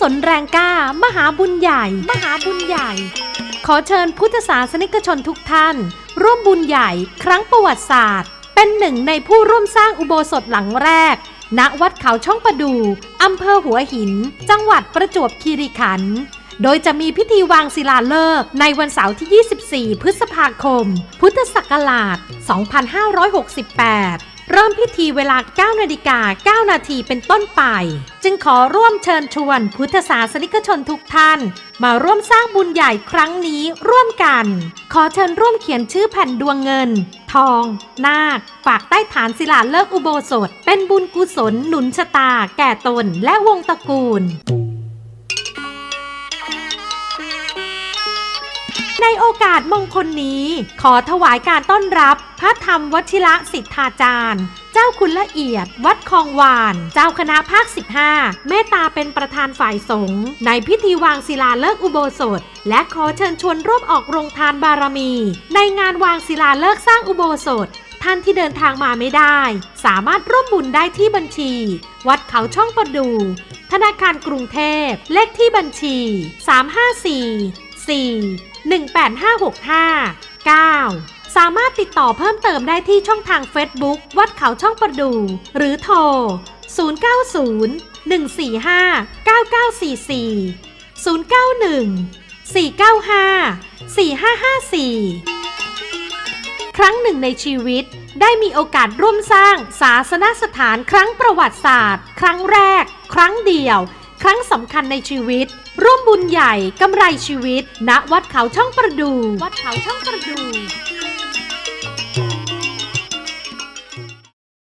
ศลแรงกล้า มหาบุญใหญ่ มหาบุญใหญ่ ขอเชิญพุทธศาสนิกชนทุกท่าน ร่วมบุญใหญ่ ครั้งประวัติศาสตร์ เป็นหนึ่งในผู้ร่วมสร้างอุโบสถหลังแรก ณวัดเขาช่องประดูอำเภอหัวหิน จังหวัดประจวบคีรีขันธ์โดยจะมีพิธีวางศิลาฤกษ์ในวันเสาร์ที่ 24 พฤษภาคม พุทธศักราช 2568 เริ่มพิธีเวลา 9 นาฬิกา 9 นาทีเป็นต้นไป จึงขอร่วมเชิญชวนพุทธศาสนิกชนทุกท่าน มาร่วมสร้างบุญใหญ่ครั้งนี้ร่วมกัน ขอเชิญร่วมเขียนชื่อแผ่นดวงเงิน ทอง นาค ฝากใต้ฐานศิลาฤกษ์อุโบสถ เป็นบุญกุศลหนุนชะตา แก่ตนและวงตระกูล ในโอกาสมงคลนี้ ขอถวายการต้อนรับพระธรรมวชิระสิทธาจารย์ เจ้าคุณละเอียด วัดคลองวาน เจ้าคณะภาค 15 เมตตาเป็นประธานฝ่ายสงฆ์ในพิธีวางศิลาฤกษ์อุโบสถ และขอเชิญชวนร่วมออกโรงทานบารมี ในงานวางศิลาฤกษ์สร้างอุโบสถ ท่านที่เดินทางมาไม่ได้ สามารถร่วมบุญได้ที่บัญชี วัดเขาช่องประดู ธนาคารกรุงเทพ เลขที่บัญชี 354 4 18565 9 สามารถติดต่อเพิ่มเติมได้ที่ช่องทาง Facebook วัดเขาช่องประดู หรือโทร 090 145 9944 091 495 4554 ครั้งหนึ่งในชีวิตได้มีโอกาสร่วมสร้างศาสนสถานครั้งประวัติศาสตร์ ครั้งแรก ครั้งเดียว ครั้งสำคัญในชีวิต ร่วมบุญใหญ่กำไรชีวิต ณวัดเขาช่องประดู วัดเขาช่องประดู